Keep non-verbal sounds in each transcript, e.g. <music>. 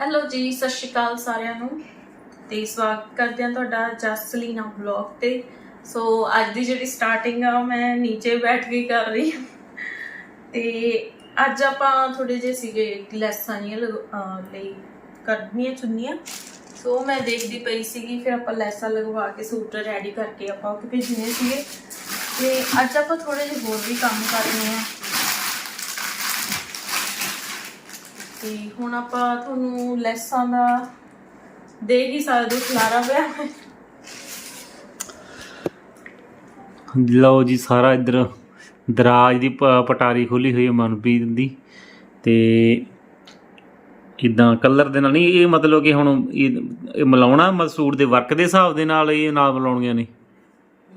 Hello ਜੀ, ਸਤਿ ਸ਼੍ਰੀ ਅਕਾਲ ਸਾਰਿਆਂ ਨੂੰ ਤੇ ਸਵਾਗਤ ਕਰਦੇ ਹਾਂ ਤੁਹਾਡਾ ਜਸਲੀਨਾ ਵਲੌਗ ਤੇ। ਸੋ ਅੱਜ ਦੀ ਜਿਹੜੀ ਸਟਾਰਟਿੰਗ ਆ ਉਹ ਮੈਂ ਨੀਚੇ ਬੈਠ ਕੇ ਕਰ ਰਹੀ ਹਾਂ। ਤੇ ਅੱਜ ਆਪਾਂ ਥੋੜੇ ਜਿਹੇ ਸੀਗੇ ਲੈਸਾਂ ਜਿਹੀਆਂ ਲਗ- ਲਈ ਕਰਨੀਆਂ ਚੁੰਨੀਆਂ ਸੋ ਮੈਂ ਦੇਖਦੀ ਪਈ ਸੀਗੀ, ਫਿਰ ਆਪਾਂ ਲੈਸਾਂ ਲਗਵਾ ਕੇ ਸੂਟ ਰੈਡੀ ਕਰਕੇ ਆਪਾਂ ਉਹ ਭੇਜਣੇ ਸੀਗੇ। ਤੇ ਅੱਜ ਆਪਾਂ ਥੋੜੇ ਜਿਹੇ ਹੋਰ ਵੀ ਕੰਮ ਕਰਨੇ ਆ। ਤੇ ਹੁਣ ਆਪਾਂ ਤੁਹਾਨੂੰ ਲੈਸਾਂ ਦਾ ਦੇਖ ਹੀ ਸਕਦੇ ਖਲਾਰਾ ਪਿਆ। ਲਓ ਜੀ ਸਾਰਾ ਇੱਧਰ ਦਰਾਜ ਦੀ ਪ- ਪਟਾਰੀ ਖੋਲੀ ਹੋਈ ਹੈ ਮਨਪ੍ਰੀਤ ਦੀ ਤੇ ਇਦਾਂ ਕਲਰ ਦੇ ਨਾਲ ਨਹੀਂ ਇਹ ਮਤਲਬ ਕਿ ਹੁਣ ਇਹ ਇਹ ਮਿਲਾਉਣਾ ਸੂਟ ਦੇ ਵਰਕ ਦੇ ਹਿਸਾਬ ਦੇ ਨਾਲ ਇਹ ਨਾਲ ਮਿਲਾਉਣੀਆਂ ਨੇ?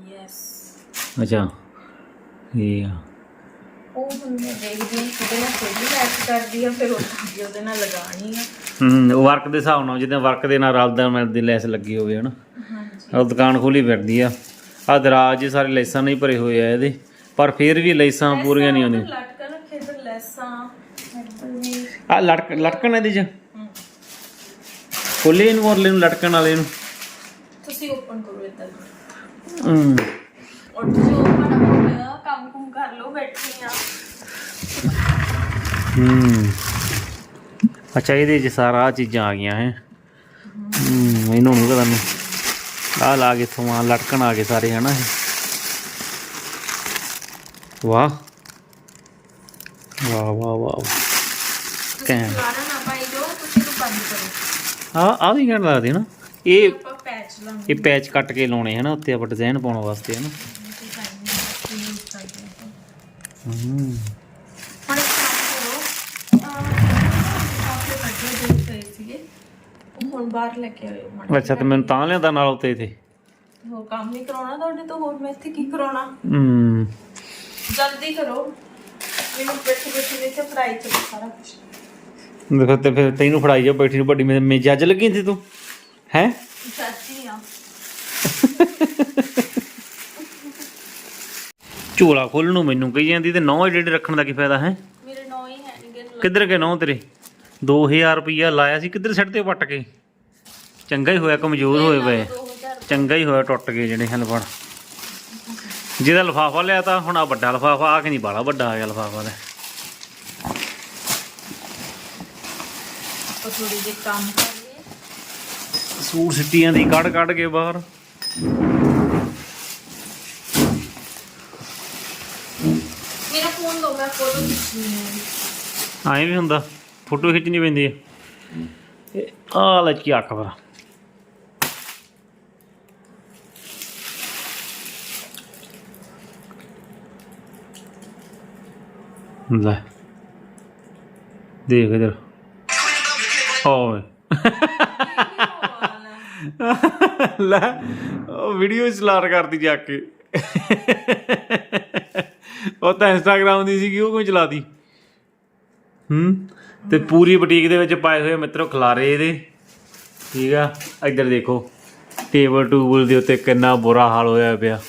ਯੈਸ ਅੱਛਾ। ਇਹ ਆ। ਮੈਂ ਦੇਖਦੀ ਹਾਂ ਕਿਹਦੇ ਨਾਲ ਕਿਹੜੀ ਮੈਚ ਕਰਦੀ ਆ ਫਿਰ ਉਹ ਵੀ ਉਹਦੇ ਨਾਲ ਲਗਾਣੀ ਆ। ਹੂੰ ਵਰਕ ਦੇ ਹਿਸਾਬ ਨਾਲ ਜਿੱਦਾਂ ਵਰਕ ਦੇ ਨਾਲ ਰਲਦਾ ਮਿਲਦੀ ਲੈਸ ਲੱਗੀ ਹੋਵੇ ਹਨਾ। ਹਾਂਜੀ। ਉਹ ਦੁਕਾਨ ਖੋਲੀ ਫਿਰਦੀ ਆ। ਆ ਦਰਾਜ ਸਾਰੇ ਲੈਸਾਂ ਨਹੀਂ ਭਰੇ ਹੋਏ ਆ ਇਹਦੇ ਪਰ ਫਿਰ ਵੀ ਲੈਸਾਂ ਪੂਰੀਆਂ ਨਹੀਂ ਆਉਂਦੀਆਂ। ਲਟਕਣ ਲੈਸਾਂ ਆ ਲਟਕ ਲਟਕਣ ਇਹਦੇ 'ਚ? ਖੋਲੇ ਇਹਨੂੰ ਔਰ ਨੂੰ ਲਟਕਣ ਵਾਲੇ ਨੂੰ। ਤੁਸੀਂ ਓਪਨ ਕਰੋ ਇੱਧਰ। ਹੂੰ। ਉੱਠ ਜੋ ਬਣਾ ਕੰਮ ਕੁਮ ਕਰ ਲਓ ਬੈਠੀ ਆ ਹੂੰ। ਅੱਛਾ ਇਹਦੇ 'ਚ ਸਾਰਾ ਚੀਜ਼ਾਂ ਆ ਗਈਆਂ ਹੈ। ਹੂੰ ਇਹਨੂੰ ਨੂੰ ਤੁਹਾਨੂੰ ਆ ਲਾ ਕੇ ਸਮਾਨ ਲਟਕਣ ਆ ਗਏ ਸਾਰੇ ਹਨਾ ਇਹ। ਵਾਹ। ਵਾਹ ਵਾਹ ਵਾਹ ਕਹਿ ਖਲਾਰਾ ਨਾ ਪਾਈ ਜੋ ਤੁਸੀਂ ਨੂੰ ਬੰਦ ਕਰੋ। ਆ ਆ ਵੀ ਕਹਿਣ ਲੱਗਦੇ ਨਾ ਇਹ ਇਹ ਪੈਚ ਕੱਟ ਕੇ ਲਾਉਣੇ ਹਨਾ ਉੱਤੇ ਆਪਾਂ ਡਿਜ਼ਾਈਨ ਪਾਉਣ ਵਾਸਤੇ ਹਨਾ। ਹੂੰ। ਬਾਹਰ ਲੈ ਕੇ ਆਇਓ ਮਾੜਾ ਅੱਛਾ ਤੇ ਮੈਨੂੰ ਤਾਂ ਲਿਆਂਦਾ ਨਾਲ ਉੱਤੇ ਤੇ। ਹੋਰ ਕੰਮ ਨਹੀਂ ਕਰਾਉਣਾ ਤੁਹਾਡੇ ਤੋਂ ਹੋਰ ਮੈਂ ਇੱਥੇ ਕੀ ਕਰਾਉਣਾ? ਹੂੰ। ਜਲਦੀ ਕਰੋ। ਮੈਨੂੰ ਬੈਠੇ ਬੈਠੇ ਵਿੱਚ ਫਰਾਈ ਕਰੋ ਸਾਰਾ ਕੁਝ ਦੇਖੋ ਤੇ ਫਿਰ ਤੈਨੂੰ ਫੜਾਈ ਜਾ ਬੈਠੀ ਨੂੰ ਵੱਡੀ ਮੇ ਮੇ ਜੱਜ ਲੱਗੀ ਸੀ ਤੂੰ। ਹੈ? ਚਾਚੀ ਆ। <laughs> ਝੋਲਾ ਖੋਲਣ ਨੂੰ ਮੈਨੂੰ ਕਹੀ ਜਾਂਦੀ ਤੇ 9 ਐਡਿਟ ਰੱਖਣ ਦਾ ਕੀ ਫਾਇਦਾ ਹੈ? ਮੇਰੇ ਨੌ ਹੀ ਹੈ ਨਹੀਂ ਗੇ ਕਿੱਧਰ ਗਏ 9 ਤੇਰੇ? 2000 ਰੁਪਈਆ ਲਾਇਆ ਸੀ ਕਿੱਧਰ ਛੱਡ ਤੇ ਪੱਟ ਕੇ? ਚੰਗਾ ਹੀ ਹੋਇਆ ਕਮਜ਼ੋਰ ਹੋਏ ਪਏ। 2000 ਚੰਗਾ ਹੀ ਹੋਇਆ ਟੁੱਟ ਗਏ ਜਿਹੜੇ ਹਨ ਫੜ ਜਿਹਦਾ ਲਫਾਫਾ ਲਿਆ ਤਾਂ ਹੁਣ ਆ ਵੱਡਾ ਲਫਾਫਾ ਆ ਕਿ ਨਹੀਂ ਬਾਲਾ ਵੱਡਾ ਆ ਗਿਆ ਲਫਾਫਾ ਦਾ ਆਪਾਂ ਥੋੜੀ ਜਿਹੀ ਕੰਮ ਕਰ ਲਈਏ। ਸੂਟ ਸਿੱਟੀਆਂ ਦੀ ਕੱਢ ਕੱਢ ਕੇ ਬਾਹਰ। ਮੇਰਾ ਫੋਨ ਦੋ ਮੈਂ ਫੋਟੋ ਖਿੱਚਣੀ ਹੈ ਐਂ ਵੀ ਹੁੰਦਾ ਫੋਟੋ ਖਿੱਚਣੀ ਪੈਂਦੀ ਹੈ ਆ ਲੈ ਚੱਕ ਫਿਰ ਲੈ। ਦੇਖ ਇਧਰ। ਓਏ। ਲੈ, ਉਹ ਵੀਡੀਓ ਚਲਾਰ ਕਰਦੀ ਜਾ ਕੇ। ਉਹ ਤਾਂ ਇੰਸਟਾਗ੍ਰਾਮ ਦੀ ਸੀਗੀ, ਉਹ ਕਿਉਂ ਚਲਾਦੀ ਹੂੰ? ਤੇ ਪੂਰੀ ਬੁਟੀਕ ਦੇ ਵਿੱਚ ਪਾਏ ਹੋਏ ਮਿੱਤਰੋ ਖਲਾਰੇ ਇਹਦੇ। ਠੀਕ ਆ? ਇੱਧਰ ਦੇਖੋ। ਟੇਬਲ ਟੂਬਲ ਦੇ ਉੱਤੇ ਕਿੰਨਾ ਬੁਰਾ ਹਾਲ ਹੋਇਆ ਪਿਆ।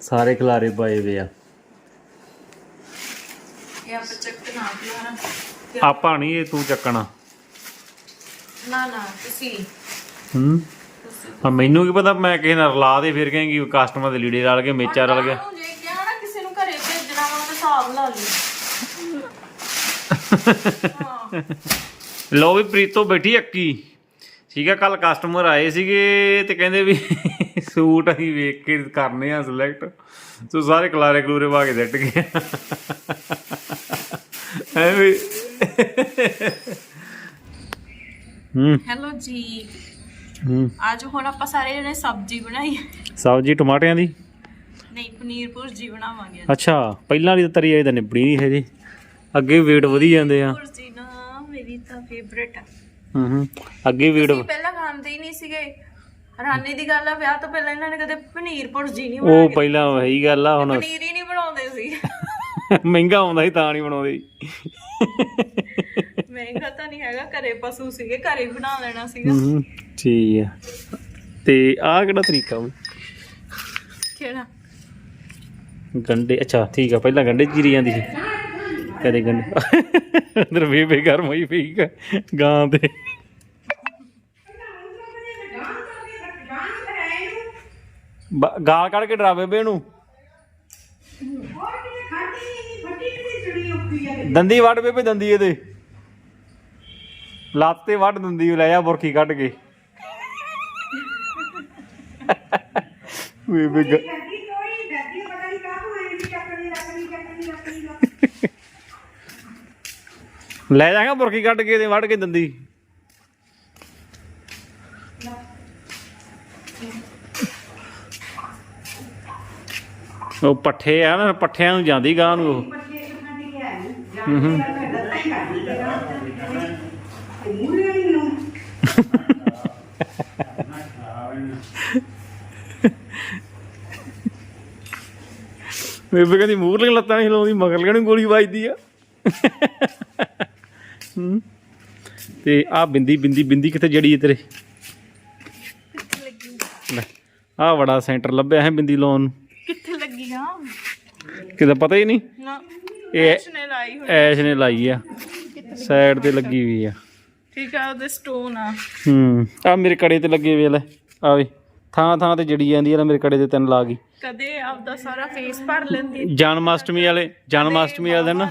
ਸਾਰੇ ਖਲਾਰੇ ਪਾਏ ਹੋਏ ਆ। ਇਹ ਆਪਾਂ ਨਾ ਨਹੀਂ ਇਹ ਤੂੰ ਚੱਕਣਾ। ਨਾ ਨਾ ਤੁਸੀਂ। ਹੂੰ? ਆ ਮੈਨੂੰ ਕੀ ਪਤਾ ਮੈਂ ਕਿਸੇ ਨਾਲ ਰਲਾ ਦੇ ਫਿਰ ਕਹੇਂਗੀ ਕਸਟਮਰ ਦੇ ਲੀੜੇ ਰਲ ਕੇ ਮੇਚਾ ਰਲ ਗਿਆ। ਜੇ ਕਿਹਾ ਨਾ ਕਿਸੇ ਨੂੰ ਘਰੇ ਭੇਜਣਾ ਵਾ ਤਾਂ ਹਿਸਾਬ ਲਾ ਲਈ <laughs> ਹਾਂ। ਲੋ ਵੀ ਪ੍ਰੀਤੋ ਬੈਠੀ ਅੱਕੀ। ਠੀਕ ਆ ਕੱਲ ਕਸਟਮਰ ਆਏ ਸੀਗੇ ਤੇ ਕਹਿੰਦੇ ਵੀ ਸੂਟ ਅਸੀਂ ਵੇਖ ਕੇ ਕਰਨੇ ਆ ਸਿਲੈਕਟ ਸੋ ਸਾਰੇ ਕਲਾਰੇ ਕਲੂਰੇ ਪਾ ਕੇ ਗਏ। ਐ ਵੀ ਹੂੰ। ਹੈਲੋ ਜੀ। ਹੂੰ। ਅੱਜ ਹੁਣ ਆਪਾਂ ਸਾਰੇ ਜਣੇ ਸਬਜ਼ੀ ਬਣਾਈ। ਸਬਜ਼ੀ ਟਮਾਟਿਆਂ ਦੀ? ਨਹੀਂ ਪਨੀਰ ਭੁਰਜੀ ਬਣਾਵਾਂਗੇ ਅੱਛਾ ਪਹਿਲਾਂ ਵਾਲੀ ਤਾਂ ਤਰੀ ਆਈ ਤਾਂ ਨਿਬੜੀ ਨਹੀਂ ਹੈ ਜੀ ਅੱਗੇ ਵੇਟ ਵਧੀ ਜਾਂਦੇ ਆ। ਭੁਰਜੀ ਨਾ ਮੇਰੀ ਤਾਂ ਫੇਵਰੇਟ ਆ। ਹੂੰ ਹੂੰ ਅੱਗੇ ਅਸੀਂ ਪਹਿਲਾਂ ਖਾਂਦੇ ਹੀ ਨਹੀਂ ਸੀਗੇ। ਹੈਰਾਨੀ ਦੀ ਗੱਲ ਆ ਵਿਆਹ ਤੋਂ ਪਹਿਲਾਂ ਇਹਨਾਂ ਨੇ ਕਦੇ ਪਨੀਰ ਭੁਰਜੀ ਨਹੀਂ ਉਹ ਬਣਾਈ ਪਹਿਲਾਂ ਵਹੀ ਗੱਲ ਆ ਹੁਣ ਪਨੀਰ ਹੀ ਨਹੀਂ ਬਣਾਉਂਦੇ ਸੀ। <laughs> ਮਹਿੰਗਾ ਆਉਂਦਾ ਸੀ ਤਾਂ ਨਹੀਂ ਬਣਾਉਂਦੇ ਮਹਿੰਗਾ ਤਾਂ ਨਹੀਂ ਹੈਗਾ ਘਰੇ ਪਸ਼ੂ ਸੀਗੇ ਘਰੇ ਹੀ ਬਣਾ ਲੈਣਾ ਸੀਗਾ। ਹੂੰ ਠੀਕ ਆ। ਤੇ ਆਹ ਕਿਹੜਾ ਤਰੀਕਾ ਵਾ? ਕਿਹੜਾ? ਗੰਡੇ ਅੱਛਾ ਠੀਕ ਆ ਪਹਿਲਾਂ ਗੰਡੇ ਚੀਰੀ ਜਾਂਦੀ ਸੀ। ਕਦੇ ਗਨ ਅੰਦਰ ਬੇਬੇ ਗਰਮ ਹੋਈ ਪਈ ਗਾਂ ਦੇ ਗਾਲ ਕੱਢ ਕੇ ਡਰਾ ਬੇਬੇ ਨੂੰ ਦੰਦੀ ਵੱਢ ਬੇ ਬੇਬੇ ਦੰਦੀ ਇਹਦੇ। ਲੱਤ ਤੇ ਵੱਢ ਦੰਦੀ ਲੈ ਆ ਬੁਰਕੀ ਕੱਢ ਕੇ। ਬੇਬੇ ਲੈ ਜਾਗਾ ਬੁਰਕੀ ਕੱਢ ਕੇ ਤੇ ਵੱਢ ਕੇ ਦੰਦੀ। ਉਹ ਪੱਠੇ ਆ ਨਾ, ਪੱਠਿਆਂ ਨੂੰ ਜਾਂਦੀ ਗਾਂ ਨੂੰ ਉਹ। ਬੇਬੇ ਕਹਿੰਦੀ ਮੂਹਰਲੀਆਂ ਲੱਤਾਂ ਨਹੀਂ ਹਿਲਾਉਂਦੀ ਮਗਰਲੀਆਂ ਨੂੰ ਗੋਲੀ ਵੱਜਦੀ ਆ। ਹੂੰ। ਤੇ ਆ ਬਿੰਦੀ ਬਿੰਦੀ ਬਿੰਦੀ ਕਿੱਥੇ ਜੜੀ ਹੈ ਤੇਰੇ? ਲੈ ਆ ਬੜਾ ਸੈਂਟਰ ਲੱਭਿਆ ਹੈ ਬਿੰਦੀ ਲਾਉਣ ਨੂੰ। ਕਿੱਥੇ ਲੱਗੀ ਆ? ਕਿਤੇ ਪਤਾ ਹੀ ਨਹੀਂ? ਨਾ ਇਹ ਨੇ ਲਾਈ ਹੋਈ। ਐਸ਼ ਨੇ ਲਾਈ ਆ। ਸਾਈਡ ਤੇ ਲੱਗੀ ਹੋਈ ਆ। ਠੀਕ ਆ ਉਹਦੇ ਸਟੋਨ ਆ। ਹੂੰ ਆ ਮੇਰੇ ਕੜੇ ਤੇ ਲੱਗੇ ਵੇ ਲੈ ਆ ਵੇ ਥਾਂ ਥਾਂ ਤੇ ਜੜੀ ਜਾਂਦੀ ਆ ਮੇਰੇ ਕੜੇ ਤੇ ਤਿੰਨ ਲਾ ਗਈ। ਕਦੇ ਆਪਦਾ ਸਾਰਾ ਫੇਸ ਭਰ ਲੈਂਦੀ। ਜਨਮ ਅਸ਼ਟਮੀ ਵਾਲੇ ਜਨਮ ਅਸ਼ਟਮੀ ਵਾਲੇ ਦਿਨ।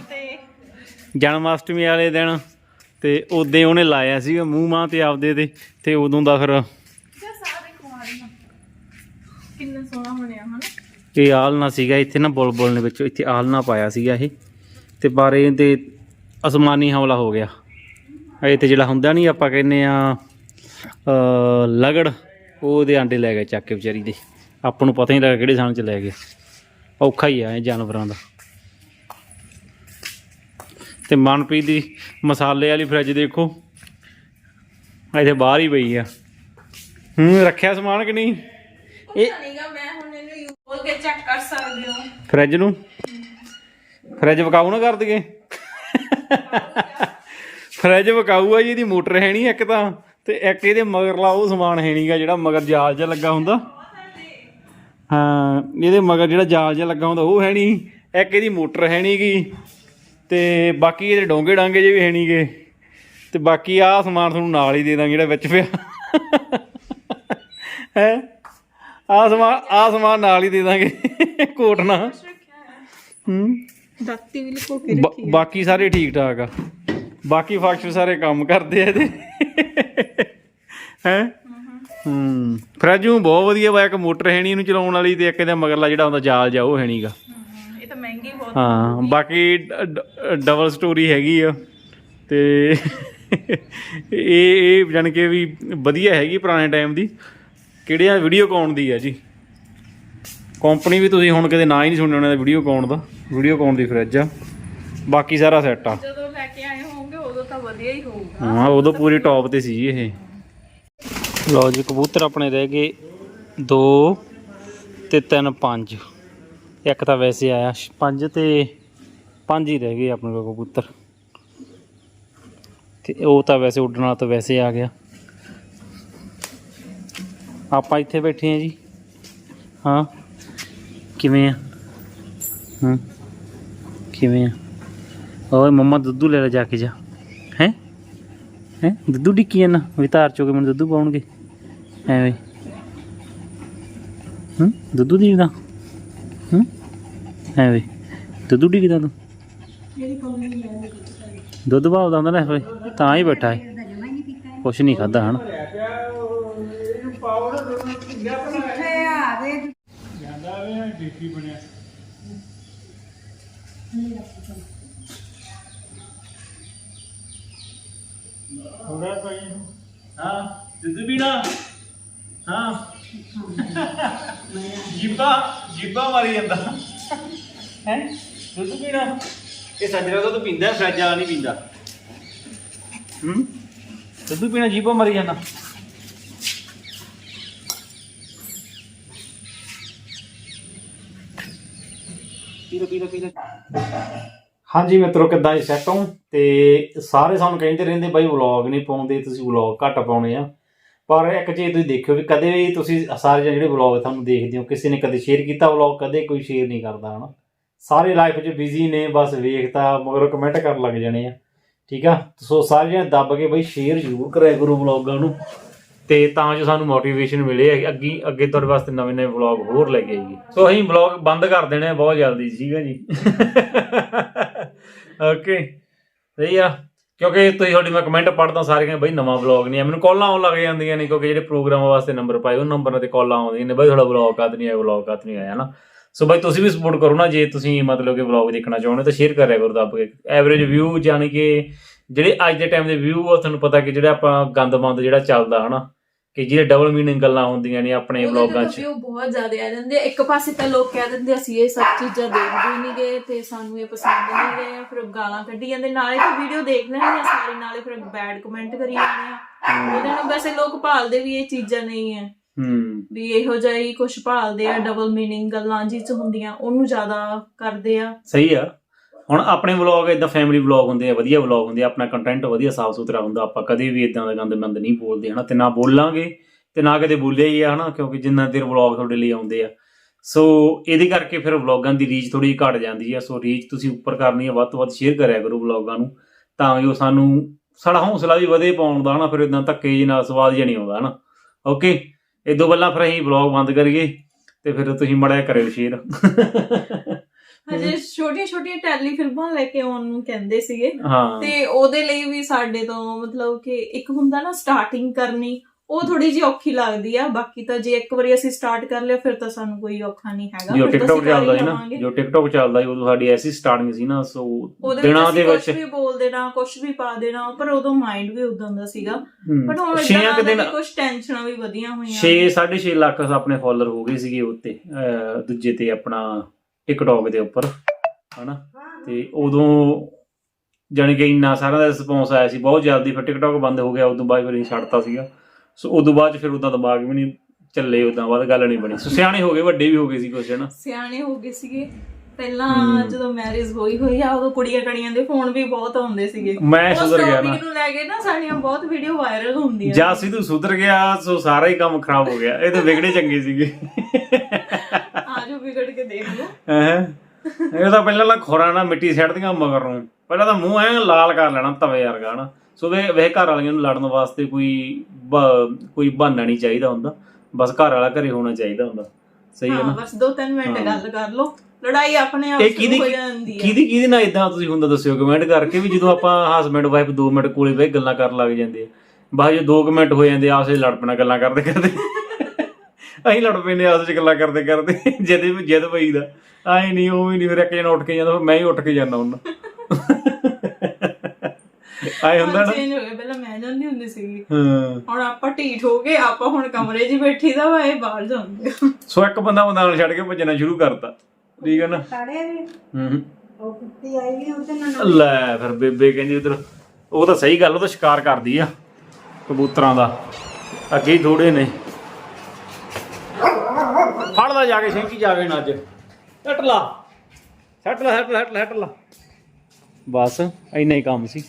ਜਨਮ ਅਸ਼ਟਮੀ ਵਾਲੇ ਦਿਨ। ਤੇ ਉਦੋਂ ਉਹਨੇ ਲਾਇਆ ਸੀਗਾ ਮੂੰਹ ਮਾਂ ਤੇ ਆਪਦੇ ਤੇ ਤੇ ਉਦੋਂ ਦਾ ਫਿਰ ਕਿੰਨਾ ਸੋਹਣਾ ਬਣਿਆ ਹਨਾ? ਇਹ ਆਲਣਾ ਸੀਗਾ ਇੱਥੇ ਨਾ ਬੁਲਬੁਲ ਨੇ ਵਿੱਚ ਇੱਥੇ ਆਲਣਾ ਪਾਇਆ ਸੀਗਾ ਇਹ। ਤੇ ਪਰ ਇਹਦੇ ਅਸਮਾਨੀ ਹਮਲਾ ਹੋ ਗਿਆ। ਇਹ ਤੇ ਜਿਹੜਾ ਹੁੰਦਾ ਨਹੀਂ ਆਪਾਂ ਕਹਿੰਨੇ ਆ ਲਗੜ ਉਹਦੇ ਆਂਡੇ ਲੈ ਗਏ ਚੱਕ ਕੇ ਵਿਚਾਰੀ ਦੇ। ਆਪਾਂ ਨੂੰ ਪਤਾ ਹੀ ਨਹੀਂ ਲੱਗਾ ਕਿਹੜੇ ਸਾਲ ਚ ਲੈ ਗਏ। ਔਖਾ ਹੀ ਆ ਇਹ ਜਾਨਵਰਾਂ ਦਾ। ਤੇ ਮਨਪ੍ਰੀਤ ਦੀ ਮਸਾਲੇ ਵਾਲੀ ਫਰਿੱਜ ਦੇਖੋ। ਇੱਥੇ ਬਾਹਰ ਹੀ ਪਈ ਆ। ਹੂੰ ਰੱਖਿਆ ਸਮਾਨ ਕਿ ਨਹੀਂ? ਇਹ ਨਹੀਂਗਾ ਮੈਂ ਹੁਣ ਇਹਨੂੰ ਯੂ ਖੋਲ ਕੇ ਚੈੱਕ ਕਰ ਸਕਦੇ ਹੋ। ਫਰਿੱਜ ਨੂੰ? ਫਰਿੱਜ ਵਕਾਊ ਨਾ ਕਰ ਦਈਏ। ਫਰਿੱਜ ਵਕਾਊ ਆ ਜੀ ਇਹਦੀ ਮੋਟਰ ਹੈ ਨਹੀਂ ਇੱਕ ਤਾਂ। ਤੇ ਇੱਕ ਇਹਦੇ ਮਗਰਲਾ ਉਹ ਸਮਾਨ ਹੈ ਨਹੀਂਗਾ ਜਿਹੜਾ ਮਗਰ ਜਾਲ ਜਿਹਾ ਲੱਗਾ ਹੁੰਦਾ। ਹਾਂ ਇਹਦੇ ਮਗਰ ਜਿਹੜਾ ਜਾਲ ਜਿਹਾ ਲੱਗਾ ਹੁੰਦਾ ਉਹ ਹੈ ਨਹੀਂ। ਇੱਕ ਇਹਦੀ ਮੋਟਰ ਹੈ ਨਹੀਂਗੀ। ਤੇ ਬਾਕੀ ਇਹਦੇ ਡੋਂਗੇ ਡਾਂਗੇ ਜੇ ਵੀ ਹੈ ਨਹੀਂਗੇ ਤੇ ਬਾਕੀ ਆਹ ਸਮਾਨ ਤੁਹਾਨੂੰ ਨਾਲ ਹੀ ਦੇ ਦਾਂਗੇ ਜਿਹੜਾ ਵਿੱਚ ਪਿਆ। ਹੈ? ਆਹ ਸਮਾਨ ਆਹ ਸਮਾਨ ਨਾਲ ਹੀ ਦੇ ਦਾਂਗੇ। ਕੋਟ ਨਾ ਹੂੰ? ਦਾਤੀ ਵੀ ਲੁਕੋ ਕੇ ਬਾ- ਬਾਕੀ ਸਾਰੇ ਠੀਕ ਠਾਕ ਆ। ਬਾਕੀ ਫੰਕਸ਼ਨ ਸਾਰੇ ਕੰਮ ਕਰਦੇ ਆ ਇਹਦੇ। ਹੈ? ਹੂੰ। ਫਰਿੱਜ ਬਹੁਤ ਵਧੀਆ ਵਾ ਇੱਕ ਮੋਟਰ ਹੈ ਨਹੀਂ ਇਹਨੂੰ ਚਲਾਉਣ ਵਾਲੀ ਤੇ ਇੱਕ ਇਹਦਾ ਮਗਰਲਾ ਜਿਹੜਾ ਹੁੰਦਾ ਜਾਲ ਜਾ ਉਹ ਹੈ ਨਹੀਂਗਾ ਇਹ ਤਾਂ ਮਹਿੰਗੀ ਬਹੁਤ ਹਾਂ ਬਾਕੀ ਡਬਲ ਸਟੋਰੀ ਹੈਗੀ ਆ ਤੇ <laughs> ਇਹ ਇਹ ਜਾਣ ਕੇ ਵੀ ਵਧੀਆ ਹੈਗੀ ਪੁਰਾਣੇ ਟਾਈਮ ਦੀ। ਕਿਹੜਿਆਂ ਵੀਡੀਓ ਕਾਉਣ ਦੀ ਆ ਜੀ? ਕੰਪਨੀ ਵੀ ਤੁਸੀਂ ਹੁਣ ਕਦੇ ਨਾਂ ਹੀ ਨਹੀਂ ਸੁਣਿਆ ਉਹਨਾਂ ਦਾ ਵੀਡੀਓ ਕਾਉਣ ਦਾ। ਵੀਡੀਓ ਕਾਉਣ ਦੀ ਫਰਿੱਜ ਆ। ਬਾਕੀ ਸਾਰਾ ਸੈੱਟ ਆ। ਜਦੋਂ ਲੈ ਕੇ ਆਏ ਹੋਵੋਗੇ ਉਦੋਂ ਤਾਂ ਵਧੀਆ ਹੀ ਹੋਊਗਾ। ਹਾਂ ਉਦੋਂ ਪੂਰੀ ਟੌਪ ਤੇ ਸੀ ਇਹ। ਲਓ ਜੀ ਕਬੂਤਰ ਆਪਣੇ ਰਹਿ ਗਏ 2 ਤੇ 3 5 ਇੱਕ ਤਾਂ ਵੈਸੇ ਆਇਆ ਪੰਜ ਤੇ ਪੰਜ ਹੀ ਰਹਿ ਗਏ ਆਪਣੇ ਕੋਲ ਕਬੂਤਰ। ਤੇ ਉਹ ਤਾਂ ਵੈਸੇ ਉੱਡਣ ਵਾਲਾ ਤਾਂ ਵੈਸੇ ਆ ਗਿਆ। ਆਪਾਂ ਇੱਥੇ ਬੈਠੇ ਆ ਜੀ। ਹਾਂ, ਕਿਵੇਂ ਆ? ਹਾਂ, ਕਿਵੇਂ ਆ? ਓਏ, ਮੰਮਾ ਦੁੱਧੂ ਲੈ ਲੈ ਜਾ ਕੇ ਜਾ। ਹੈ? ਹੈ? ਦੁੱਧੂ ਡਿੱਕੀ ਨਾ ਵੀ ਧਾਰ ਚੋ ਕੇ ਮੈਨੂੰ ਦੁੱਧੂ ਪਾਉਣਗੇ। ਐਵੇਂ। ਹੂੰ, ਦੁੱਧੂ ਦੀ ਦਾ ਐਵੇਂ। ਦੁੱਧੂ ਡਿੱਕਦਾ ਤੂੰ? ਦੁੱਧ ਭਾਲਦਾ ਹੁੰਦਾ ਨਾ ਇਸ ਤਾਂ ਹੀ ਬੈਠਾ ਹੈ। ਕੁਛ ਨਹੀਂ ਖਾਦਾ ਹਨ। ਹਾਂ, ਦੁੱਧ ਪੀਣਾ ਹਾਂ। ਜੀਬਾ ਜੀਬਾ ਮਾਰੀ ਜਾਂਦਾ। ਹੈ? ਦੁੱਧ ਪੀਣਾ? ਇਹ ਸੱਜਰਾ ਦੁੱਧ ਪੀਂਦਾ ਫਰਿੱਜ ਵਾਲਾ ਨਹੀਂ ਪੀਂਦਾ। ਹੂੰ? ਦੁੱਧ ਪੀਣਾ ਜੀਬਾ ਮਾਰੀ ਜਾਂਦਾ। ਪੀ ਲੋ ਪੀ ਲੋ ਪੀ ਲੋ ਹਾਂਜੀ ਮਿੱਤਰੋ ਕਿੱਦਾਂ ਜੀ ਸੈੱਟ ਹੋ? ਤੇ ਸਾਰੇ ਸਾਨੂੰ ਕਹਿੰਦੇ ਰਹਿੰਦੇ ਬਾਈ ਵਲੌਗ ਨਹੀਂ ਪਾਉਂਦੇ ਤੁਸੀਂ ਵਲੌਗ ਘੱਟ ਪਾਉਣੇ ਆ। ਪਰ ਇੱਕ ਚੀਜ਼ ਤੁਸੀਂ ਦੇਖਿਓ ਵੀ ਕਦੇ ਵੀ ਤੁਸੀਂ ਸਾਰੇ ਜਿਹੜੇ ਵਲੌਗ ਤੁਹਾਨੂੰ ਦੇਖਦੇ ਹੋ ਕਿਸੇ ਨੇ ਕਦੇ ਸ਼ੇਅਰ ਕੀਤਾ ਵਲੌਗ ਕਦੇ ਕੋਈ ਸ਼ੇਅਰ ਨਹੀਂ ਕਰਦਾ ਹਨਾ? ਸਾਰੇ ਲਾਈਫ 'ਚ ਬਿਜ਼ੀ ਨੇ, ਬਸ ਵੇਖਤਾ, ਮਗਰ ਕਮੈਂਟ ਕਰਨ ਲੱਗ ਜਾਣੇ ਆ। ਠੀਕ ਆ? ਸੋ ਸਾਰੇ ਜਣੇ ਦੱਬ ਕੇ ਬਈ ਸ਼ੇਅਰ ਜ਼ਰੂਰ ਕਰਿਆ ਕਰੋ ਵਲੌਗਾਂ ਨੂੰ। ਤੇ ਤਾਂ ਜੋ ਸਾਨੂੰ ਮੋਟੀਵੇਸ਼ਨ ਮਿਲੇ ਅਸੀਂ ਅੱਗੇ ਅੱਗੇ ਤੁਹਾਡੇ ਵਾਸਤੇ ਨਵੇਂ ਨਵੇਂ ਵਲੌਗ ਹੋਰ ਲੈ ਕੇ ਆਈਏ। ਸੋ ਅਸੀਂ ਵਲੌਗ ਬੰਦ ਕਰ ਦੇਣੇ ਆ, ਬਹੁਤ ਜਲਦੀ, ਠੀਕ ਆ ਜੀ? ਓਕੇ ਸਹੀ ਆ? ਕਿਉਂਕਿ ਤੁਸੀਂ ਤੁਹਾਡੀ ਮੈਂ ਕਮੈਂਟ ਪੜਦਾ ਸਾਰੇ ਕਹਿੰਦੇ ਬਈ ਨਵਾਂ ਵਲੌਗ ਨਹੀਂ ਆ। ਮੈਨੂੰ ਕਾਲਾਂ ਆਉਣ ਲੱਗ ਜਾਂਦੀਆਂ ਨੇ, ਕਿਉਂਕਿ ਜਿਹੜੇ ਪ੍ਰੋਗਰਾਮ ਵਾਸਤੇ ਨੰਬਰ ਪਾਏ, ਉਹ ਨੰਬਰਾਂ ਤੇ ਕਾਲਾਂ ਆਉਂਦੀਆਂ ਨੇ। ਬਈ ਤੁਹਾਡਾ ਵਲੌਗ ਕਦ ਨਹੀਂ ਆਇਆ ਵਲੌਗ ਕਦ ਨਹੀਂ ਆਇਆ ਨਾ ਸੋ ਬਈ ਤੁਸੀਂ ਵੀ ਸਪੋਰਟ ਕਰੋ ਨਾ ਜੇ ਤੁਸੀਂ ਮਤਲਬ ਕਿ ਵਲੌਗ ਦੇਖਣਾ ਚਾਹੁੰਦੇ ਤਾਂ ਸ਼ੇਅਰ ਕਰਿਆ ਕਰੋ ਦੱਬ ਕੇ ਐਵਰੇਜ ਵਿਊ ਯਾਨੀ ਕਿ ਜਿਹੜੇ ਅੱਜ ਦੇ ਟਾਈਮ ਦੇ ਵਿਊ ਆ ਤੁਹਾਨੂੰ ਪਤਾ ਕਿ ਜਿਹੜਾ ਆਪਾਂ ਗੰਦ ਬੰਦ ਜਿਹੜਾ ਚੱਲਦਾ ਹਨਾ ਕਿ ਜਿਹੜੇ ਡਬਲ ਮੀਨਿੰਗ ਗੱਲਾਂ ਹੁੰਦੀਆਂ ਨੇ ਆਪਣੇ ਵਲੌਗਾਂ 'ਚ। ਉਹ ਬਹੁਤ ਜ਼ਿਆਦਾ ਆ ਜਾਂਦੇ ਆ। ਇੱਕ ਪਾਸੇ ਤਾਂ ਲੋਕ ਕਹਿ ਦਿੰਦੇ ਅਸੀਂ ਇਹ ਸਭ ਚੀਜ਼ਾਂ ਦੇਖਦੇ ਹੀ ਨਹੀਂ ਗਏ ਤੇ ਸਾਨੂੰ ਇਹ ਪਸੰਦ ਨਹੀਂ ਰਹੇ ਫਿਰ ਗਾਲਾਂ ਕੱਢੀ ਜਾਂਦੇ ਨਾਲੇ ਤਾਂ ਵੀਡੀਓ ਦੇਖ ਲੈਣਗੇ ਸਾਰੇ ਨਾਲੇ ਫਿਰ ਬੈਡ ਕਮੈਂਟ ਕਰੀ ਜਾਣੇ ਆ। ਉਹਨਾਂ ਨੂੰ ਵੈਸੇ ਲੋਕ ਭਾਲਦੇ ਵੀ ਇਹ ਚੀਜ਼ਾਂ ਨਹੀਂ ਹੈ ਹੂੰ। ਵੀ ਇਹੋ ਜਿਹਾ ਕੁਝ ਭਾਲਦੇ ਆ ਡਬਲ ਮੀਨਿੰਗ ਗੱਲਾਂ ਜਿਹ ਚ ਹੁੰਦੀਆਂ ਉਹਨੂੰ ਜ਼ਿਆਦਾ ਕਰਦੇ ਆ। ਸਹੀ ਆ। ਹੁਣ ਆਪਣੇ ਵਲੌਗ ਇਦਾਂ ਫੈਮਿਲੀ ਵਲੌਗ ਹੁੰਦੇ ਆ ਵਧੀਆ ਵਲੌਗ ਹੁੰਦੇ ਆ ਆਪਣਾ ਕੰਟੈਂਟ ਵਧੀਆ ਸਾਫ਼ ਸੁਥਰਾ ਹੁੰਦਾ ਆਪਾਂ ਕਦੇ ਵੀ ਇਦਾਂ ਦਾ ਗੰਦ ਮੰਦ ਨਹੀਂ ਬੋਲਦੇ ਹਨਾ? ਤੇ ਨਾ ਬੋਲਾਂਗੇ ਤੇ ਨਾ ਕਦੇ ਬੋਲਿਆ ਹੀ ਆ ਹਨਾ? ਕਿਉਂਕਿ ਜਿੰਨਾ ਦੇਰ ਵਲੌਗ ਤੁਹਾਡੇ ਲਈ ਆਉਂਦੇ ਆ। ਸੋ ਇਹਦੇ ਕਰਕੇ ਫਿਰ ਵਲੌਗਾਂ ਦੀ ਰੀਚ ਥੋੜੀ ਘਟ ਜਾਂਦੀ ਆ। ਸੋ ਰੀਚ ਤੁਸੀਂ ਉੱਪਰ ਕਰਨੀ ਆ ਵੱਧ ਤੋਂ ਵੱਧ ਸ਼ੇਅਰ ਕਰਿਆ ਕਰੋ ਵਲੌਗਾਂ ਨੂੰ ਤਾਂ ਜੋ ਸਾਨੂੰ ਸਾਡਾ ਹੌਸਲਾ ਵੀ ਵਧੇ ਪਾਉਣ ਦਾ ਹਨਾ? ਫਿਰ ਇਦਾਂ ਧੱਕੇ ਜਿਹੇ ਨਾਲ ਸਵਾਦ ਜਿਹਾ ਨਹੀਂ ਆਉਂਦਾ ਹਨਾ? ਓਕੇ ਇਦੋਂ ਪਹਿਲਾਂ ਫਿਰ ਅਸੀਂ ਵਲੌਗ ਬੰਦ ਕਰੀਏ ਤੇ ਫਿਰ ਤੁਸੀਂ ਮੜਿਆ ਕਰਿਓ ਸ਼ੇਅਰ। ਹਜੇ ਛੋਟੀਆਂ ਛੋਟੀਆਂ ਟੈਲੀ ਫਿਲਮਾਂ ਲੈ ਕੇ ਆਉਣ ਨੂੰ ਕਹਿੰਦੇ ਸੀਗੇ ਹਾਂ। ਤੇ ਉਹਦੇ ਲਈ ਵੀ ਸਾਡੇ ਤੋਂ ਮਤਲਬ ਕਿ ਇੱਕ ਹੁੰਦਾ ਨਾ ਸਟਾਰਟਿੰਗ ਕਰਨੀ ਉਹ ਥੋੜੀ ਜਿਹੀ ਔਖੀ ਲੱਗਦੀ ਆ ਬਾਕੀ ਤਾਂ ਜੇ ਇੱਕ ਵਾਰੀ ਅਸੀਂ ਸਟਾਰਟ ਕਰ ਲਿਆ ਫਿਰ ਤਾਂ ਸਾਨੂੰ ਕੋਈ ਔਖਾ ਨਹੀਂ ਹੈਗਾ। ਜੋ ਟਿਕਟੌਕ ਹੀ ਚੱਲਦਾ ਸੀ ਨਾ। ਜੋ ਟਿਕਟੌਕ ਚੱਲਦਾ ਸੀ ਉਦੋਂ ਸਾਡੀ ਐਸੀ ਸਟਾਰਟਿੰਗ ਸੀ ਨਾ ਸੋ ਦਿਨਾਂ ਦੇ ਵਿੱਚ ਕੁਝ ਵੀ ਬੋਲ ਦੇਣਾ ਕੁਝ ਵੀ ਪਾ ਦੇਣਾ ਪਰ ਉਦੋਂ ਮਾਈਂਡ ਵੀ ਉਦਾਂ ਦਾ ਸੀਗਾ। ਬਟ ਹੁਣ ਇਦਾਂ ਦਿਨ ਕੁਝ ਟੈਨਸ਼ਨਾਂ ਵੀ ਵਧੀਆਂ ਹੋਈਆਂ 6 6.5 ਲੱਖ ਆਪਣੇ ਫਾਲੋਅਰ ਹੋ ਗਏ ਸੀਗੇ ਉੱਤੇ ਦੂਜੇ ਤੇ ਆਪਣਾ ਟਿਕਟੌਕ ਦੇ ਉੱਪਰ ਹਨਾ? ਤੇ ਉਦੋਂ ਜਾਣੀ ਕਿ ਇੰਨਾ ਸਾਰਾ ਦਾ ਰਿਸਪੌਂਸ ਆਇਆ ਸੀ ਬਹੁਤ ਜਲਦੀ ਫਿਰ ਟਿਕਟੌਕ ਬੰਦ ਹੋ ਗਿਆ ਉਦੋਂ ਬਾਅਦ ਫਿਰ ਛੱਡਤਾ ਸੀਗਾ। ਸੋ ਉਦੋਂ ਬਾਅਦ ਫਿਰ ਉਦਾਂ ਦਿਮਾਗ ਵੀ ਨਹੀਂ ਚੱਲੇ ਉਦਾਂ ਬਾਅਦ ਗੱਲ ਨਹੀਂ ਬਣੀ। ਸੋ ਸਿਆਣੇ ਹੋ ਗਏ ਵੱਡੇ ਵੀ ਹੋ ਗਏ ਸੀ ਕੁਛ ਹਨਾ ਸਿਆਣੇ ਹੋ ਗਏ ਸੀਗੇ। ਪਹਿਲਾਂ। ਜਦੋਂ ਮੈਰਿਜ ਹੋਈ ਹੋਈ ਆ ਉਦੋਂ ਕੁੜੀਆਂ ਕੜੀਆਂ ਦੇ ਫੋਨ ਵੀ ਬਹੁਤ ਆਉਂਦੇ ਸੀਗੇ। ਮੈਂ ਸੁਧਰ ਗਿਆ ਨਾ। topic ਨੂੰ ਲੈ ਕੇ ਨਾ ਸਾਡੀਆਂ ਬਹੁਤ ਵੀਡੀਓ ਵਾਇਰਲ ਹੁੰਦੀਆਂ ਜਾਸੀ ਤੂੰ ਸੁਧਰ ਗਿਆ ਸੋ ਸਾਰਾ ਹੀ ਕੰਮ ਖਰਾਬ ਹੋ ਗਿਆ। ਇਹ ਤਾਂ ਵਿਗੜੇ ਚੰਗੇ ਸੀਗੇ। ਆਜੋ ਵਿਗੜ ਕੇ ਦੇਖ ਲਓ। ਹੈਂ? ਇਹ ਤਾਂ ਪਹਿਲਾਂ ਤਾਂ ਖੋਰਾ ਨਾ ਮਿੱਟੀ ਸੱਟਦੀਆਂ ਮਗਰ। ਨੂੰ ਪਹਿਲਾਂ ਤਾਂ ਮੂੰਹ ਐ ਲਾਲ ਕਰ ਲੈਣਾ ਤਵੇ ਵਰਗਾ ਹਨਾ? ਸੋ ਵੇ ਵੇ ਘਰ ਵਾਲੀਆਂ ਨੂੰ ਲੜਨ ਵਾਸਤੇ ਕੋਈ ਕੋਈ ਬਹਾਨਾ ਨਹੀਂ ਚਾਹੀਦਾ ਹੁੰਦਾ। ਬਸ ਘਰ ਵਾਲਾ ਘਰੇ ਹੋਣਾ ਚਾਹੀਦਾ ਹੁੰਦਾ। ਸਹੀ ਹੈ ਨਾ? ਬਸ ਦੋ ਤਿੰਨ ਮਿੰਟ। ਗੱਲ ਕਰ ਲਓ। ਲੜਾਈ ਆਪਣੇ ਆਪ ਸ਼ੁਰੂ ਹੋ ਜਾਂਦੀ ਹੈ। ਕਿਹਦੀ ਕਿਹਦੀ ਨਾਲ ਇਦਾਂ ਤੁਸੀਂ ਹੁੰਦਾ ਦੱਸਿਓ ਕਮੈਂਟ ਕਰਕੇ ਵੀ ਜਦੋਂ ਆਪਾਂ ਹਸਬੈਂਡ ਵਾਈਫ 2 ਮਿੰਟ ਕੋਲੇ ਬਹਿ ਗੱਲਾਂ ਕਰਨ ਲੱਗ ਜਾਂਦੇ ਆ। ਬਾਅਦ ਜੋ 2 ਮਿੰਟ ਹੋ ਜਾਂਦੇ ਆ, ਆਪਸੇ ਲੜ ਪੈਣਾ ਗੱਲਾਂ ਕਰਦੇ ਕਰਦੇ। ਅਸੀਂ ਲੜ ਆ, ਆਪਸ ਵਿੱਚ ਗੱਲਾਂ ਕਰਦੇ ਕਰਦੇ। ਜਦ ਵੀ ਜਦ ਪਈਦਾ ਆਏ ਨਹੀਂ ਉਹ ਵੀ ਨਹੀਂ ਫਿਰ ਇੱਕ ਜਣਾ ਉੱਠ ਕੇ ਜਾਂਦਾ ਫਿਰ ਮੈਂ ਹੀ ਉੱਠ ਕੇ ਜਾਂਦਾ ਹੁੰਦਾ। ਆਏ ਹੁੰਦਾ ਨਾ? ਚੇਂਜ ਹੋ ਗਿਆ ਪਹਿਲਾਂ ਮੈਂ ਜਾਂਦੀ ਹੁੰਦੀ ਸੀਗੀ। ਹਾਂ। ਹੁਣ ਆਪਾਂ ਢੀਠ ਹੋ ਗਏ ਆਪਾਂ ਹੁਣ ਕਮਰੇ 'ਚ ਬੈਠੀ ਦਾ ਵਾ ਇਹ ਬਾਹਰ ਜਾਂਦੇ। ਸੋ ਇੱਕ ਬੰਦਾ ਬੰਦਾ ਨਾਲ ਛੱਡ ਕੇ ਭੱਜਣਾ ਸ਼ੁਰੂ ਕਰਤਾ। ਠੀਕ ਹੈ ਨਾ? ਵੀ? ਹੂੰ ਹੂੰ। ਉਹ ਕੁੱਤੀ ਆਈ ਵੀ ਉਹਦੇ ਨਾਲ ਲੈ ਫਿਰ ਬੇਬੇ ਕਹਿੰਦੀ ਉਧਰ ਉਹ ਤਾਂ ਸਹੀ ਗੱਲ ਉਹ ਤਾਂ ਸ਼ਿਕਾਰ ਕਰਦੀ ਆ ਕਬੂਤਰਾਂ ਦਾ। ਅੱਗੇ ਹੀ ਥੋੜੇ ਨੇ। ਫੜ ਲਾ ਜਾ ਕੇ ਸ਼ੈਂਕੀ ਜਾ ਕੇ ਨਾ ਅੱਜ। ਸੱਟ ਲਾ। ਸੱਟ ਲਾ ਸੱਟ ਲਾ ਸੱਟ ਲਾ ਸੱਟ ਲਾ। ਬਸ ਇੰਨਾ ਹੀ ਕੰਮ ਸੀ।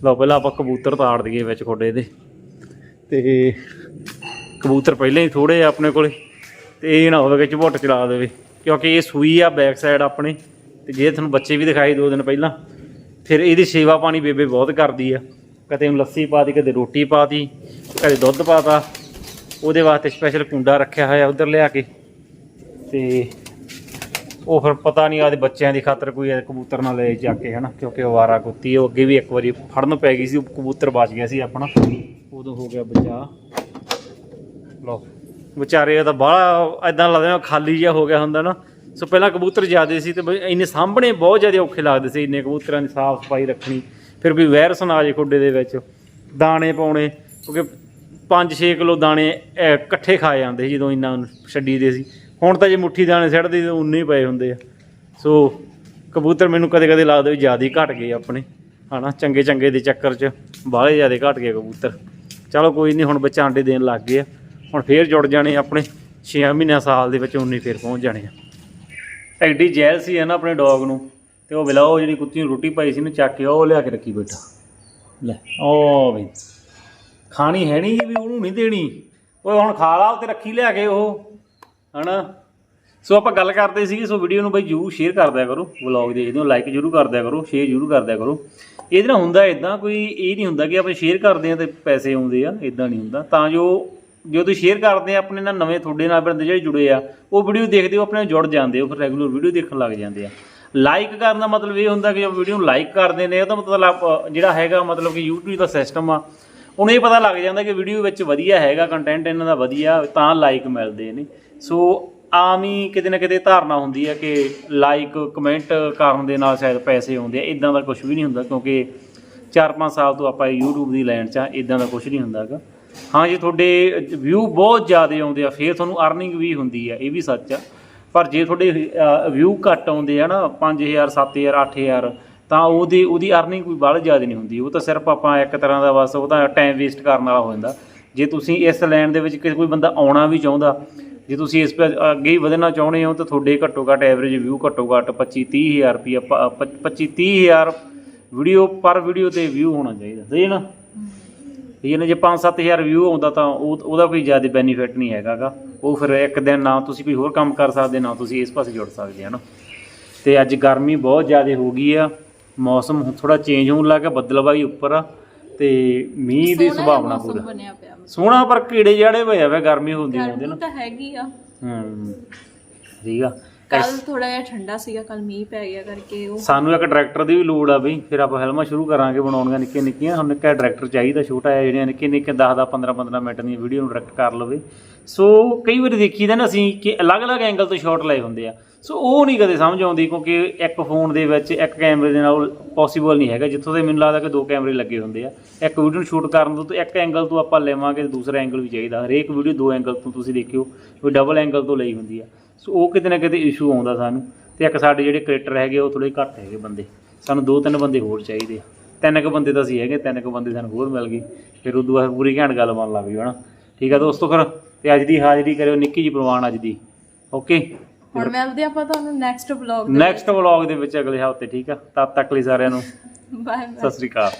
ਲਓ ਪਹਿਲਾਂ ਆਪਾਂ ਕਬੂਤਰ ਤਾੜ ਦਈਏ ਵਿੱਚ ਖੋਡੇ ਦੇ। ਤੇ ਕਬੂਤਰ ਪਹਿਲਾਂ ਹੀ ਥੋੜੇ ਆ ਆਪਣੇ ਕੋਲੇ, ਤੇ ਇਹ ਨਾ ਹੋਵੇ ਕਿ ਝੁੱਟ ਚਲਾ ਦੇਵੇ, ਕਿਉਂਕਿ ਇਹ ਸੂਈ ਆ ਬੈਕ ਸਾਈਡ ਆਪਣੇ, ਤੇ ਜੇ ਤੁਹਾਨੂੰ ਬੱਚੇ ਵੀ ਦਿਖਾਈ ਦੋ ਦਿਨ ਪਹਿਲਾਂ, ਫਿਰ ਇਹਦੀ ਸੇਵਾ ਪਾਣੀ ਬੇਬੇ ਬਹੁਤ ਕਰਦੀ ਆ। ਕਦੇ ਉਹਨੂੰ ਲੱਸੀ ਪਾਤੀ, ਕਦੇ ਰੋਟੀ ਪਾਤੀ, ਕਦੇ ਦੁੱਧ ਪਾਤਾ, ਉਹਦੇ ਵਾਸਤੇ ਸਪੈਸ਼ਲ ਕੁੰਡਾ ਰੱਖਿਆ ਹੋਇਆ ਉਧਰ ਲਿਆ ਕੇ। ਤੇ ਉਹ ਫਿਰ ਪਤਾ ਨਹੀਂ ਆਦੇ ਬੱਚਿਆਂ ਦੀ ਖਾਤਰ ਕੋਈ ਇਹ ਕਬੂਤਰ ਨਾ ਲੈ ਜਾ ਕੇ, ਹਨਾ? ਕਿਉਂਕਿ ਉਹ ਆਵਾਰਾ ਕੁੱਤੀ, ਉਹ ਅੱਗੇ ਵੀ ਇੱਕ ਵਾਰੀ ਫੜਨ ਪੈ ਗਈ ਸੀ, ਉਹ ਕਬੂਤਰ ਬਚ ਗਿਆ ਸੀ ਆਪਣਾ। ਉਦੋਂ ਹੋ ਗਿਆ ਬਚਾ। ਲਓ, ਵਿਚਾਰੇ ਦਾ ਤਾਂ ਬਾਹਲਾ ਐਦਾਂ ਲੱਗਦਾ ਖਾਲੀ ਜਿਹਾ ਹੋ ਗਿਆ ਹੁੰਦਾ ਨਾ। ਸੋ ਪਹਿਲਾਂ ਕਬੂਤਰ ਜ਼ਿਆਦੇ ਸੀ ਤੇ ਇੰਨੇ ਸਾਹਮਣੇ ਬਹੁਤ ਜ਼ਿਆਦਾ ਔਖੇ ਲੱਗਦੇ ਸੀ, ਇੰਨੇ ਕਬੂਤਰਾਂ ਦੀ ਸਾਫ਼ ਸਫ਼ਾਈ ਰੱਖਣੀ। ਫਿਰ ਵੀ ਵਾਇਰਸ ਨਾ ਆ ਜੇ ਖੋਡੇ ਦੇ ਵਿੱਚ। ਦਾਣੇ ਪਾਉਣੇ, ਕਿਉਂਕਿ 5-6 ਕਿਲੋ ਦਾਣੇ ਇਕੱਠੇ ਖਾ ਜਾਂਦੇ ਸੀ ਜਦੋਂ ਇੰਨਾ ਛੱਡੀ ਦੇ ਸੀ। ਹੁਣ ਤਾਂ ਜੇ ਮੁੱਠੀ ਦਾਣੇ ਸਿੱਟਦੇ ਤਾਂ ਉਨੇ ਹੀ ਪਏ ਹੁੰਦੇ ਆ। ਸੋ ਕਬੂਤਰ ਮੈਨੂੰ ਕਦੇ ਕਦੇ ਲੱਗਦਾ ਵੀ ਜ਼ਿਆਦਾ ਹੀ ਘਟ ਗਏ ਆਪਣੇ। ਹਨਾ, ਚੰਗੇ ਚੰਗੇ ਦੇ ਚੱਕਰ 'ਚ ਬਾਹਲੇ ਜ਼ਿਆਦਾ ਘਟ ਗਏ ਕਬੂਤਰ। ਚਲੋ ਕੋਈ ਨਹੀਂ ਹੁਣ ਬੱਚਾ ਆਂਡੇ ਦੇਣ ਲੱਗ ਗਏ ਆ। ਹੁਣ ਫੇਰ ਜੁੜ ਜਾਣੇ ਆਪਣੇ। 6 ਮਹੀਨਿਆਂ ਸਾਲ ਦੇ ਵਿੱਚ ਉਨੇ ਫੇਰ ਪਹੁੰਚ ਜਾਣੇ ਆ। ਐਡੀ ਜੈਲ ਸੀ ਹੈ ਨਾ ਆਪਣੇ ਡੌਗ ਨੂੰ। ਤੇ ਉਹ ਬਿਲਾ ਉਹ ਜਿਹੜੀ ਕੁੱਤੀ ਨੂੰ ਰੋਟੀ ਪਾਈ ਸੀ ਨਾ, ਚੱਕ ਕੇ ਉਹ ਲਿਆ ਕੇ ਰੱਖੀ ਬੈਠਾ। ਲੈ, ਉਹ ਵੀ। ਖਾਣੀ ਹੈ ਨਹੀਂ ਵੀ ਉਹਨੂੰ ਨਹੀਂ ਦੇਣੀ। ਓਏ ਹੁਣ ਖਾ ਲਾ ਉੱਤੇ ਰੱਖੀ ਲਿਆ ਕੇ ਉਹ। ਹਨਾ? ਸੋ ਆਪਾਂ ਗੱਲ ਕਰਦੇ ਸੀਗੇ ਸੋ ਵੀਡੀਓ ਨੂੰ ਬਈ ਜਰੂਰ ਸ਼ੇਅਰ ਕਰ ਦਿਆ ਕਰੋ ਵਲੌਗ ਦੇਖਦੇ ਹੋ ਲਾਈਕ ਜਰੂਰ ਕਰ ਦਿਆ ਕਰੋ ਸ਼ੇਅਰ ਜਰੂਰ ਕਰ ਦਿਆ ਕਰੋ। ਇਹਦੇ ਨਾਲ ਹੁੰਦਾ ਇਦਾਂ ਕੋਈ ਇਹ ਨਹੀਂ ਹੁੰਦਾ ਕਿ ਆਪਾਂ ਸ਼ੇਅਰ ਕਰਦੇ ਆ ਤੇ ਪੈਸੇ ਆਉਂਦੇ ਆ ਇਦਾਂ ਨਹੀਂ ਹੁੰਦਾ। ਤਾਂ ਜੋ ਜੋ ਤੁਸੀਂ ਸ਼ੇਅਰ ਕਰਦੇ ਆ ਆਪਣੇ ਨਾਲ ਨਵੇਂ ਤੁਹਾਡੇ ਨਾਲ ਬੰਦੇ ਜਿਹੜੇ ਜੁੜੇ ਆ ਉਹ ਵੀਡੀਓ ਦੇਖਦੇ ਹੋ ਆਪਣੇ ਨਾਲ ਜੁੜ ਜਾਂਦੇ ਹੋ ਫਿਰ ਰੈਗੂਲਰ ਵੀਡੀਓ ਦੇਖਣ ਲੱਗ ਜਾਂਦੇ ਆ। ਲਾਈਕ ਕਰਨ ਦਾ ਮਤਲਬ ਇਹ ਹੁੰਦਾ ਕਿ ਜੋ ਵੀਡੀਓ ਨੂੰ ਲਾਈਕ ਕਰਦੇ ਨੇ ਉਹਦਾ ਮਤਲਬ ਅ, ਜਿਹੜਾ ਹੈਗਾ ਮਤਲਬ ਕਿ YouTube ਦਾ ਸਿਸਟਮ ਆ ਉਹਨੂੰ ਇਹ ਪਤਾ ਲੱਗ ਜਾਂਦਾ ਕਿ ਵੀਡੀਓ ਵਿੱਚ ਵਧੀਆ ਹੈਗਾ ਕੰਟੈਂਟ ਇਹਨਾਂ ਦਾ ਵਧੀਆ ਤਾਂ ਲਾਈਕ ਮਿਲਦੇ ਨੇ। ਸੋ ਆਮ ਹੀ ਕਿਤੇ ਨਾ ਕਿਤੇ ਧਾਰਨਾ ਹੁੰਦੀ ਹੈ ਕਿ ਲਾਈਕ ਕਮੈਂਟ ਕਰਨ ਦੇ ਨਾਲ ਸ਼ਾਇਦ ਪੈਸੇ ਆਉਂਦੇ ਆ ਇਦਾਂ ਦਾ ਕੁਝ ਵੀ ਨਹੀਂ ਹੁੰਦਾ ਕਿਉਂਕਿ 4-5 ਸਾਲ ਤੋਂ ਆਪਾਂ YouTube ਦੀ ਲਾਈਨ 'ਚ ਆ ਇਦਾਂ ਦਾ ਕੁਝ ਨਹੀਂ ਹੁੰਦਾਗਾ ਹਾਂ ਜੇ, ਤੁਹਾਡੇ ਵਿਊ ਬਹੁਤ ਜ਼ਿਆਦਾ ਆਉਂਦੇ ਆ, ਫਿਰ ਤੁਹਾਨੂੰ ਅਰਨਿੰਗ ਵੀ ਹੁੰਦੀ ਆ, ਇਹ ਵੀ ਸੱਚ ਆ। ਪਰ ਜੇ ਤੁਹਾਡੇ ਵਿਊ ਘੱਟ ਆਉਂਦੇ ਆ ਨਾ 5000 7000 8000 ਤਾਂ ਉਹਦੀ ਉਹਦੀ ਅਰਨਿੰਗ ਕੋਈ ਬਾਹਲੀ ਜ਼ਿਆਦਾ ਨਹੀਂ ਹੁੰਦੀ। ਉਹ ਤਾਂ ਸਿਰਫ ਆਪਾਂ ਇੱਕ ਤਰ੍ਹਾਂ ਦਾ ਬਸ ਉਹਦਾ ਟਾਈਮ ਵੇਸਟ ਕਰਨ ਵਾਲਾ ਹੋ ਜਾਂਦਾ। ਜੇ ਤੁਸੀਂ ਇਸ ਲਾਈਨ ਦੇ ਵਿੱਚ ਕੋਈ ਬੰਦਾ ਆਉਣਾ ਵੀ ਚਾਹੁੰਦਾ ਜੇ ਤੁਸੀਂ ਇਸ ਅੱਗੇ ਹੀ ਵਧਣਾ ਚਾਹੁੰਦੇ ਹੋ ਤਾਂ ਤੁਹਾਡੇ ਘੱਟੋ ਘੱਟ ਐਵਰੇਜ ਵਿਊ ਘੱਟੋ ਘੱਟ 25 30000 ਰੁਪਿਆ 25 30000 ਵੀਡੀਓ ਪਰ ਵੀਡੀਓ ਤੇ ਵਿਊ ਹੋਣਾ ਚਾਹੀਦਾ ਸਹੀ ਹੈ ਨਾ? ਇਹ ਨਾ ਜੇ 5-7000 ਵਿਊ ਆਉਂਦਾ ਤਾਂ ਉਹ ਉਹਦਾ ਕੋਈ ਜ਼ਿਆਦਾ ਬੈਨੀਫਿਟ ਨਹੀਂ ਹੈਗਾਗਾ ਉਹ ਫਿਰ ਇੱਕ ਦਿਨ ਨਾ ਤੁਸੀਂ ਕੋਈ ਹੋਰ ਕੰਮ ਕਰ ਸਕਦੇ ਨਾ ਤੁਸੀਂ ਇਸ ਪਾਸੇ ਜੁੜ ਸਕਦੇ ਹਨ ਤੇ ਅੱਜ ਗਰਮੀ ਬਹੁਤ ਜ਼ਿਆਦਾ ਹੋ ਗਈ ਆ ਮੌਸਮ ਥੋੜਾ ਚੇਂਜ ਹੋਣ ਲੱਗਾ ਬੱਦਲਵਾਈ ਉੱਪਰ ਆ। ਤੇ ਮੀਂਹ ਦੀ ਸੰਭਾਵਨਾ ਪੂਰਾ। ਬਣਿਆ ਪਿਆ ਸੋਹਣਾ ਪਰ ਕੀੜੇ ਜਾੜੇ ਹੋਏ ਆ ਵੇ ਗਰਮੀ ਹੁੰਦੀ ਹੁੰਦੀ ਨਾ। ਤਾਂ ਹੈਗੀ ਆ। ਹੂੰ ਠੀਕ ਆ। ਕੱਲ ਥੋੜਾ ਜਿਹਾ ਠੰਡਾ ਸੀਗਾ ਕੱਲ ਮੀਂਹ ਪੈ ਗਿਆ ਕਰਕੇ ਉਹ। ਸਾਨੂੰ ਇੱਕ ਡਾਇਰੈਕਟਰ ਦੀ ਵੀ ਲੋੜ ਆ ਬਈ ਫਿਰ ਆਪਾਂ ਫਿਲਮਾਂ ਸ਼ੁਰੂ ਕਰਾਂਗੇ ਬਣਾਉਣੀਆਂ ਨਿੱਕੀਆਂ ਨਿੱਕੀਆਂ। ਹੁਣ ਇੱਕ ਡਾਇਰੈਕਟਰ ਚਾਹੀਦਾ ਛੋਟਾ ਜਿਹਾ ਜਿਹੜੀਆਂ ਨਿੱਕੇ ਨਿੱਕੇ 10 10 15 15 ਮਿੰਟ ਦੀਆਂ ਵੀਡੀਓ ਨੂੰ ਡਾਇਰੈਕਟ ਕਰ ਲਵੇ। ਸੋ ਕਈ ਵਾਰੀ ਦੇਖੀਦਾ ਨਾ ਅਸੀਂ ਕਿ ਅਲੱਗ-ਅਲੱਗ ਐਂਗਲ ਤੋਂ ਸ਼ਾਟ ਲਏ ਹੁੰਦੇ ਆ। ਸੋ ਉਹ ਨਹੀਂ ਕਦੇ ਸਮਝ ਆਉਂਦੀ ਕਿਉਂਕਿ ਇੱਕ ਫੋਨ ਦੇ ਵਿੱਚ ਇੱਕ ਕੈਮਰੇ ਦੇ ਨਾਲ ਪੋਸੀਬਲ ਨਹੀਂ ਹੈਗਾ। ਜਿੱਥੋਂ ਤੇ ਮੈਨੂੰ ਲੱਗਦਾ ਕਿ ਦੋ ਕੈਮਰੇ ਲੱਗੇ ਹੁੰਦੇ ਆ। ਇੱਕ ਵੀਡੀਓ ਨੂੰ ਸ਼ੂਟ ਕਰਨ ਤੋਂ ਇੱਕ ਐਂਗਲ ਤੋਂ ਆਪਾਂ ਲੈਵਾਂਗੇ ਤੇ ਦੂਸਰਾ ਐਂਗਲ ਵੀ ਚਾਹੀਦਾ। ਹਰੇਕ ਵੀਡੀਓ ਦੋ ਐਂਗਲ ਤੋਂ ਤੁਸੀਂ ਦੇਖਿਓ, ਕੋਈ ਡਬਲ ਐਂਗਲ ਤੋਂ ਲਈ ਹੁੰਦੀ ਆ। ਸੋ ਉਹ ਕਿਤੇ ਨਾ ਕਿਤੇ ਇਸ਼ੂ ਆਉਂਦਾ ਸਾਨੂੰ। ਤੇ ਇੱਕ ਸਾਡੇ ਜਿਹੜੇ ਕ੍ਰੀਏਟਰ ਹੈਗੇ ਉਹ ਥੋੜੇ ਘੱਟ ਹੈਗੇ ਬੰਦੇ। ਸਾਨੂੰ ਦੋ ਤਿੰਨ ਬੰਦੇ ਹੋਰ ਚਾਹੀਦੇ ਆ। ਤਿੰਨ ਕੁ ਬੰਦੇ ਤਾਂ ਅਸੀਂ ਹੈਗੇ, ਤਿੰਨ ਕੁ ਬੰਦੇ ਸਾਨੂੰ ਹੋਰ ਮਿਲ ਗਏ। ਫਿਰ ਉਦੋਂ ਬਾਅਦ ਪੂਰੀ ਘੈਂਟ ਗੱਲ ਬਣ ਲੱਗ ਗਈ, ਹਨਾ। ਠੀਕ ਆ ਦੋਸਤੋ ਫਿਰ, ਤੇ ਅੱਜ ਦੀ ਹਾਜ਼ਰੀ ਕਰਿਓ ਨਿੱਕੀ ਜੀ ਪ੍ਰਵਾਨ ਅੱਜ ਦੀ। ਓਕੇ ਹੁਣ ਮਿਲਦੇ ਆਪਾਂ ਤੁਹਾਨੂੰ ਨੈਕਸਟ ਵਲੌਗ ਨੈਕਸਟ ਵਲੌਗ ਦੇ ਵਿੱਚ ਅਗਲੇ ਹਫ਼ਤੇ ਠੀਕ ਆ? ਤਦ ਤੱਕ ਲਈ ਸਾਰਿਆਂ ਨੂੰ। ਬਾਏ ਸਤਿ ਸ੍ਰੀ ਅਕਾਲ।